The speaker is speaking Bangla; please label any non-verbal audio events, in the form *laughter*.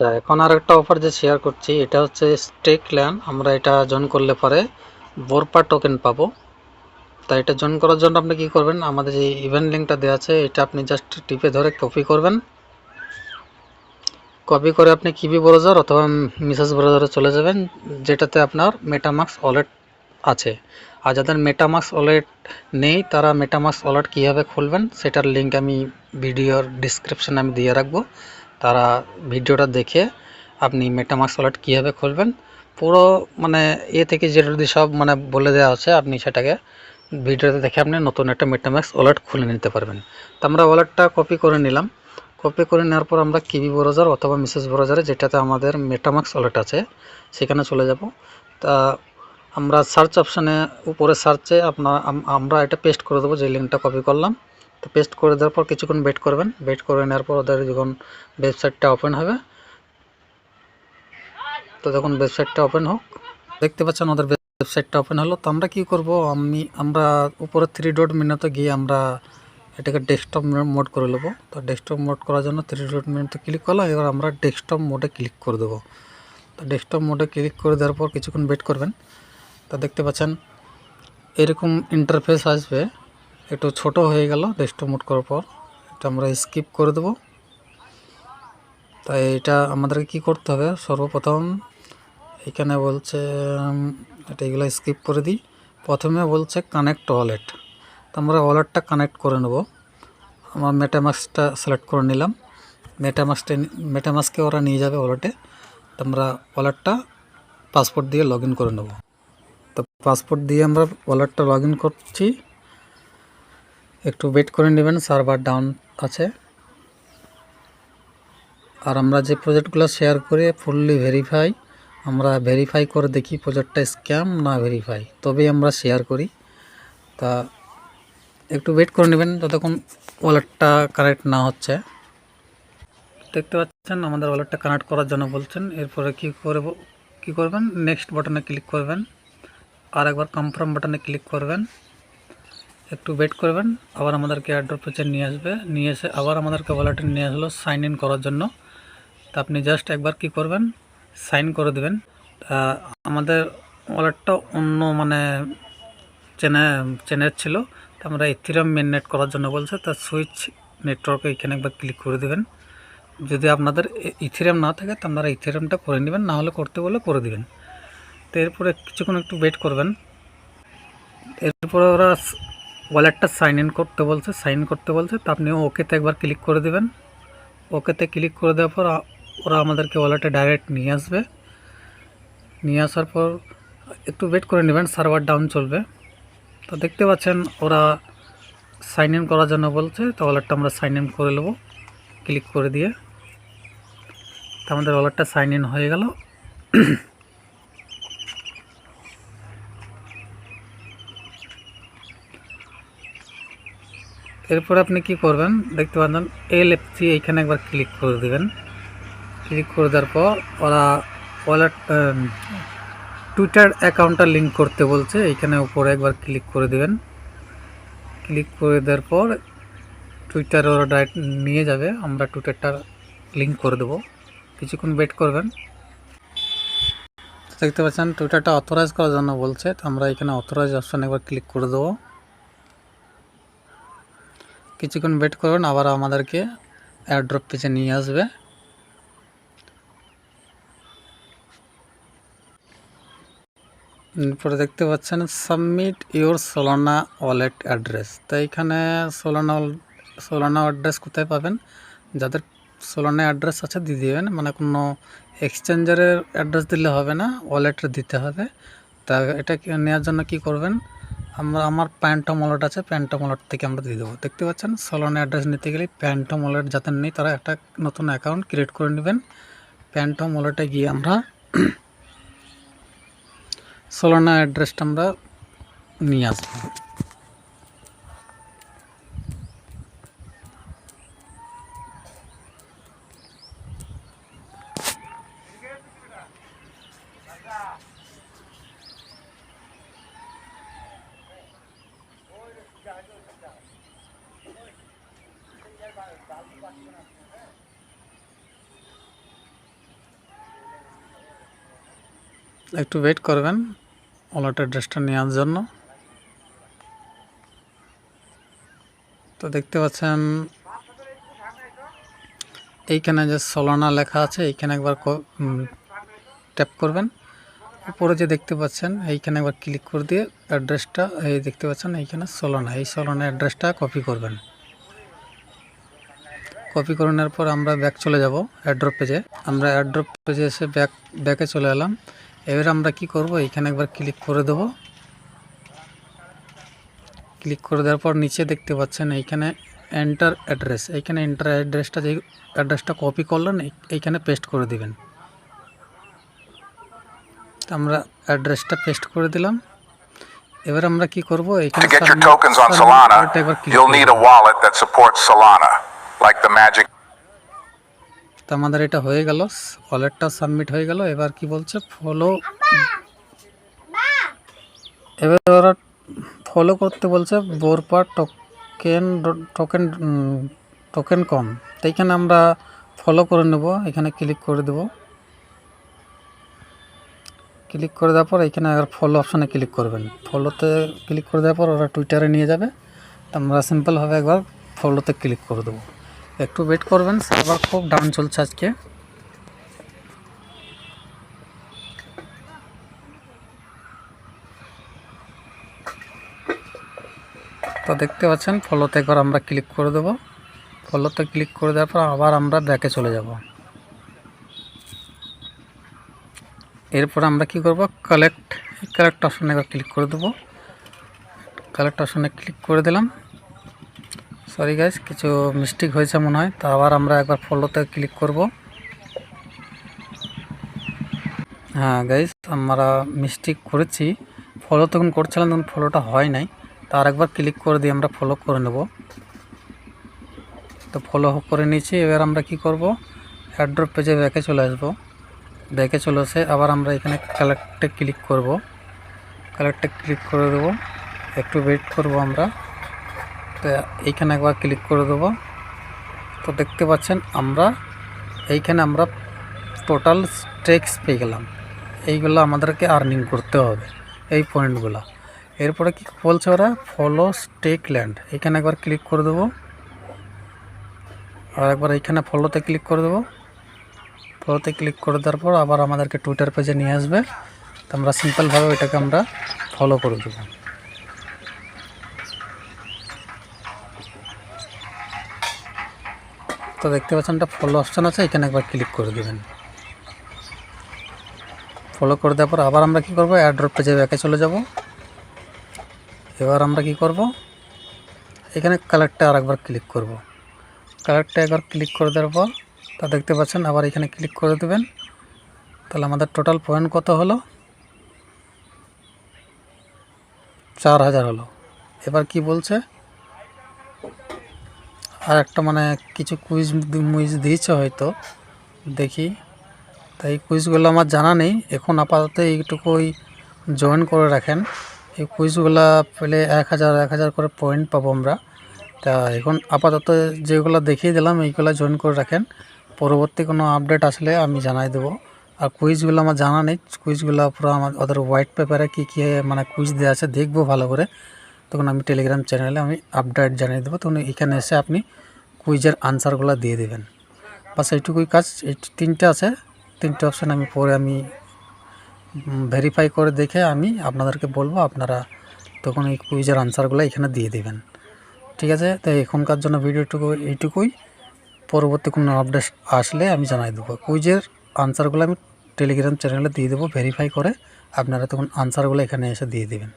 এখন আর একটা অফার যে শেয়ার করছি, এটা হচ্ছে স্টেক ল্যান আমরা এটা জয়েন করলে পরে বোরপা টোকেন পাবো। তা এটা জয়েন করার জন্য আপনি কি করবেন? আমাদের যে ইভেন্ট লিঙ্কটা দেওয়া আছে, এটা আপনি জাস্ট টিপে ধরে কপি করবেন। কপি করে আপনি কিবি ব্রাউজার অথবা মিসেস ব্রাউজারে চলে যাবেন, যেটাতে আপনার মেটামাক্স ওয়ালেট আছে। আর যাদের মেটামাক্স ওয়ালেট নেই, তারা মেটামাক্স ওয়ালেট কীভাবে খুলবেন, সেটার লিঙ্ক আমি ভিডিওর ডিসক্রিপশানে আমি দিয়ে রাখব। তারা ভিডিওটা দেখে আপনি মেটামাক্স ওয়ালেট কীভাবে খুলবেন, পুরো মানে এ থেকে যেটা যদি সব মানে বলে দেওয়া আছে, আপনি সেটাকে ভিডিওতে দেখে আপনি নতুন একটা মেটামাক্স ওয়ালেট খুলে নিতে পারবেন। তো আমরা ওয়ালেটটা কপি করে নিলাম। কপি করে নেওয়ার পর আমরা কিবি ব্রাউজার অথবা মিসেস ব্রাউজারে যেটাতে আমাদের মেটামাক্স ওয়ালেট আছে, সেখানে চলে যাব। তা আমরা সার্চ অপশানে উপরে সার্চে আপনার আমরা এটা পেস্ট করে দেবো, যে লিঙ্কটা কপি করলাম। তো পেস্ট করে দেওয়ার পর কিছুক্ষণ ওয়েট করবেন। ওয়েট করে নেওয়ার পর ওদের যখন ওয়েবসাইটটা ওপেন হবে, তো যখন ওয়েবসাইটটা ওপেন হোক, দেখতে পাচ্ছেন ওদের ওয়েবসাইটটা ওপেন হলো। তো আমরা কি করব? আমি, আমরা উপরে থ্রি ডট মেনুতে গিয়ে আমরা এটাকে ডেস্কটপ মোড করে নেব। তো ডেস্কটপ মোড করার জন্য থ্রি ডট মেনুতে ক্লিক করলাম, এবার আমরা ডেস্কটপ মোডে ক্লিক করে দেবো। তো ডেস্কটপ মোডে ক্লিক করে দেওয়ার পর কিছুক্ষণ ওয়েট করবেন। তা দেখতে পাচ্ছেন, এরকম ইন্টারফেস আসবে। একটু ছোট হয়ে গেল ডেস্কটপ মোড করার পর। এটা আমরা স্কিপ করে দেবো। তাই এটা আমাদেরকে কি করতে হবে? সর্বপ্রথম এখানে বলছে এটা এগুলো স্কিপ করে দিই। প্রথমে বলছে কানেক্ট ওয়ালেট তো আমরা ওয়ালেটটা কানেক্ট করে নেব। আমার মেটামাক্সটা সিলেক্ট করে নিলাম। মেটামাক্সটা মেটামাক্সকে ওরা নিয়ে যাবে ওয়ালেটে তো আমরা ওয়ালেটটা পাসপোর্ট দিয়ে লগ করে নেব। তো পাসপোর্ট দিয়ে আমরা ওয়ালেটটা লগ করছি। একটু ওয়েট করে নেবেন সার্ভার ডাউন আছে। আর আমরা যে প্রজেক্টগুলো শেয়ার করে ফুললি ভেরিফাই আমরা ভেরিফাই করে দেখি প্রজেক্টটা স্ক্যাম না ভেরিফাই তবেই আমরা শেয়ার করি। তা একটু ওয়েট করে নেবেন যতক্ষণ ওয়ালেটটা কানেক্ট না হচ্ছে। দেখতে পাচ্ছেন, আমাদের ওয়ালেটটা কানেক্ট করার জন্য বলছেন। এরপরে কি করব, কি করবেন? নেক্সট বাটনে ক্লিক করবেন। আর একবার কনফার্ম বাটনে ক্লিক করবেন। একটু ওয়েট করবেন, আবার আমাদেরকে অ্যাড্রপ পেজে নিয়ে আসবে। নিয়ে এসে আবার আমাদেরকে ওয়ালেটে নিয়ে আসলো সাইন ইন করার জন্য। তা আপনি জাস্ট একবার কি করবেন সাইন করে দেবেন। তা আমাদের ওয়ালেটটা অন্য মানে চেনে, চেনের ছিল। তা আমরা ইথিরাম মেননেট করার জন্য বলছে, তা সুইচ নেটওয়ার্কে এখানে একবার ক্লিক করে দেবেন। যদি আপনাদের ইথিরাম না থাকে, তো আপনারা ইথিরামটা করে নেবেন, না হলে করতে বলে করে দেবেন। তো এরপরে কিছুক্ষণ একটু ওয়েট করবেন। এরপরে ওরা ওয়ালেটটা সাইন ইন করতে বলছে সাইন করতে বলছে, তো আপনি ওকেতে একবার ক্লিক করে দেবেন। ওকেতে ক্লিক করে দেওয়ার পর ওরা আমাদেরকে ওয়ালেটে ডাইরেক্ট নিয়ে আসবে। নিয়ে আসার পর, একটু ওয়েট করে নেবেন সার্ভার ডাউন চলবে। তো দেখতে পাচ্ছেন, ওরা সাইন ইন করার জন্য বলছে, তো ওয়ালেটটা আমরা সাইন ইন করে নেব ক্লিক করে দিয়ে। তো আমাদের ওয়ালেটটা সাইন ইন হয়ে গেল। এরপর আপনি কি করবেন? দেখতে পাচ্ছেন এল এফ এইখানে একবার ক্লিক করে দেবেন। ক্লিক করে দেওয়ার পর ওরা ওয়ালেট টুইটার অ্যাকাউন্টটা লিঙ্ক করতে বলছে। এইখানে উপরে একবার ক্লিক করে দেবেন। ক্লিক করে দেওয়ার পর টুইটার ওরা ডাইরেক্ট নিয়ে যাবে। আমরা টুইটারটা লিঙ্ক করে দেবো। কিছুক্ষণ ওয়েট করবেন। দেখতে পাচ্ছেন টুইটারটা অথরাইজ করার জন্য বলছে। তো আমরা এখানে অথরাইজ অপশানে একবার ক্লিক করে দেবো। কিছুক্ষণ ওয়েট করবেন আবার আমাদেরকে এয়ারড্রপ পেজে নিয়ে আসবে। এরপরে দেখতে পাচ্ছেন submit your Solana wallet address তো এইখানে সোলানা সোলানা অ্যাড্রেস কোথায় পাবেন? যাদের সোলানা অ্যাড্রেস আছে, দিয়ে দেবেন। মানে কোনো এক্সচেঞ্জারের অ্যাড্রেস দিলে হবে না ওয়ালেটের দিতে হবে। তা এটা নেওয়ার জন্য কি করবেন? আমরা, আমার প্যান্টম ওয়ালেট আছে প্যান্টম ওয়ালেট থেকে আমরা দিয়ে দেবো। দেখতে পাচ্ছেন? সোলানা অ্যাড্রেস নিতে গেলে প্যান্টম ওয়ালেট যাদের নেই, তারা একটা নতুন অ্যাকাউন্ট ক্রিয়েট করে নেবেন। প্যান্টম ওয়ালেটে গিয়ে আমরা *clears throat* সলোনা অ্যাড্রেসটা আমরা নিয়ে আসব। একটু ওয়েট করবেন। ওয়ালেট অ্যাড্রেসটা নেওয়ার জন্য। তো দেখতে পাচ্ছেন, এইখানে যে সলানা লেখা আছে, এইখানে একবার ট্যাপ করবেন। উপরে যে দেখতে পাচ্ছেন, এইখানে একবার ক্লিক করে দিয়ে অ্যাড্রেসটা এই দেখতে পাচ্ছেন, এইখানে সলানা এই সলানা অ্যাড্রেসটা কপি করবেন। কপি করে নেওয়ার পর আমরা ব্যাক চলে যাব অ্যাড্রপ পেজে আমরা অ্যাড্রপ পেজে এসে ব্যাক ব্যাকে চলে এলাম। এবার আমরা কি করব? এইখানে একবার ক্লিক করে দেব। ক্লিক করে দেওয়ার পর নিচে দেখতে পাচ্ছেন এইখানে এন্টার অ্যাড্রেস এইখানে এন্টার অ্যাড্রেসটা যে অ্যাড্রেসটা কপি করলেন এই- এইখানে পেস্ট করে দিবেন। তো আমরা অ্যাড্রেসটা পেস্ট করে দিলাম। এবার আমরা কি করব? এইখানে To get your tokens on submit Solana, এটা একবার click you'll করব। need a wallet that supports Solana, like the Magic তো আমাদের এটা হয়ে গেল। ওয়ালেটটা সাবমিট হয়ে গেল। এবার কি বলছে? ফলো এবার ওরা ফলো করতে বলছে বোরপা টোকেন টোকেন টোকেন কম তো এইখানে আমরা ফলো করে নেব। এখানে ক্লিক করে দেব। ক্লিক করে দেওয়ার পর এখানে আবার ফলো অপশানে ক্লিক করবেন। ফলোতে ক্লিক করে দেওয়ার পর ওরা টুইটারে নিয়ে যাবে। তো আমরা সিম্পলভাবে একবার ফলোতে ক্লিক করে দেবো। একটু ওয়েট করবেন সার্ভার খুব ডাউন চলছে আজকে। তো দেখতে পাচ্ছেন ফলোতে একবার আমরা ক্লিক করে দেবো। ফলোতে ক্লিক করে দেওয়ার পর আবার আমরা ব্যাকে চলে যাব। এরপর আমরা কি করব? কালেক্ট কালেক্ট অপশানে একবার ক্লিক করে দেবো। কালেক্ট অপশানে ক্লিক করে দিলাম। সরি গাইজ কিছু মিস্টেক হয়েছে মনে হয়, তো আবার আমরা একবার ফলোতে ক্লিক করব। হ্যাঁ গাইজ আমরা মিস্টেক করেছি। ফলো তখন করছিলাম, তখন ফলোটা হয় নাই। তার একবার ক্লিক করে দিয়ে আমরা ফলো করে নেব। তো ফলো করে নিয়েছি, এবার আমরা কি করব? অ্যাড্রপ পেজে ব্যাকে চলে আসব। ব্যাকে চলে এসে আবার আমরা এখানে কালেক্টে ক্লিক করব। কালেক্টে ক্লিক করে দেবো। একটু ওয়েট করব আমরা। তো এইখানে একবার ক্লিক করে দেবো। তো দেখতে পাচ্ছেন আমরা, এইখানে আমরা টোটাল স্টেক্স পেয়ে গেলাম। এইগুলো আমাদেরকে আর্নিং করতে হবে, এই পয়েন্টগুলো এরপরে কি বলছে ওরা? ফলো স্টেক ল্যান্ড এখানে একবার ক্লিক করে দেবো। আর একবার এইখানে ফলোতে ক্লিক করে দেবো। ফলোতে ক্লিক করে দেওয়ার পর আবার আমাদেরকে টুইটার পেজে নিয়ে আসবে। তো আমরা সিম্পলভাবে ওইটাকে আমরা ফলো করে দেবো। তো দেখতে পাচ্ছেন, একটা ফলো অপশান আছে, এখানে একবার ক্লিক করে দেবেন। ফলো করে দেওয়ার পর আবার আমরা কি করব? অ্যাড্রপ পেজে ব্যাকে চলে যাব। এবার আমরা কি করব? এখানে কালারটা আর একবার ক্লিক করব। কালারটা একবার ক্লিক করে দেওয়ার পর, তা দেখতে পাচ্ছেন, আবার এখানে ক্লিক করে দেবেন। তাহলে আমাদের টোটাল পয়েন্ট কত হলো? চার হাজার হলো। এবার কি বলছে? আর একটা মানে কিছু কুইজ মুইজ দিয়েছে হয়তো, দেখি। তাই কুইজগুলো আমার জানা নেই। এখন আপাতত এইটুকুই জয়েন করে রাখেন। এই কুইজগুলো পেলে এক হাজার এক হাজার করে পয়েন্ট পাবো আমরা। তা এখন আপাতত যেগুলো দেখিয়ে দিলাম, এইগুলো জয়েন করে রাখেন। পরবর্তী কোনো আপডেট আসলে আমি জানাই দেবো। আর কুইজগুলো আমার জানা নেই। কুইজগুলো পুরো আমার ওদের হোয়াইট পেপারে কী কী মানে কুইজ দেওয়া আছে, দেখব ভালো করে। তখন আমি টেলিগ্রাম চ্যানেলে আমি আপডেট জানিয়ে দেবো। তখন এখানে এসে আপনি কুইজের আনসারগুলো দিয়ে দেবেন। বাস এইটুকুই কাজ। এই তিনটে আছে। তিনটে অপশান আমি পরে আমি ভেরিফাই করে দেখে আমি আপনাদেরকে বলব, আপনারা তখন এই কুইজের আনসারগুলো এখানে দিয়ে দেবেন। ঠিক আছে? তো এখনকার জন্য ভিডিওটুকু এইটুকুই। পরবর্তী কোনো আপডেট আসলে আমি জানাই দেবো। কুইজের আনসারগুলো আমি টেলিগ্রাম চ্যানেলে দিয়ে দেবো। ভেরিফাই করে আপনারা তখন আনসারগুলো এখানে এসে দিয়ে দেবেন।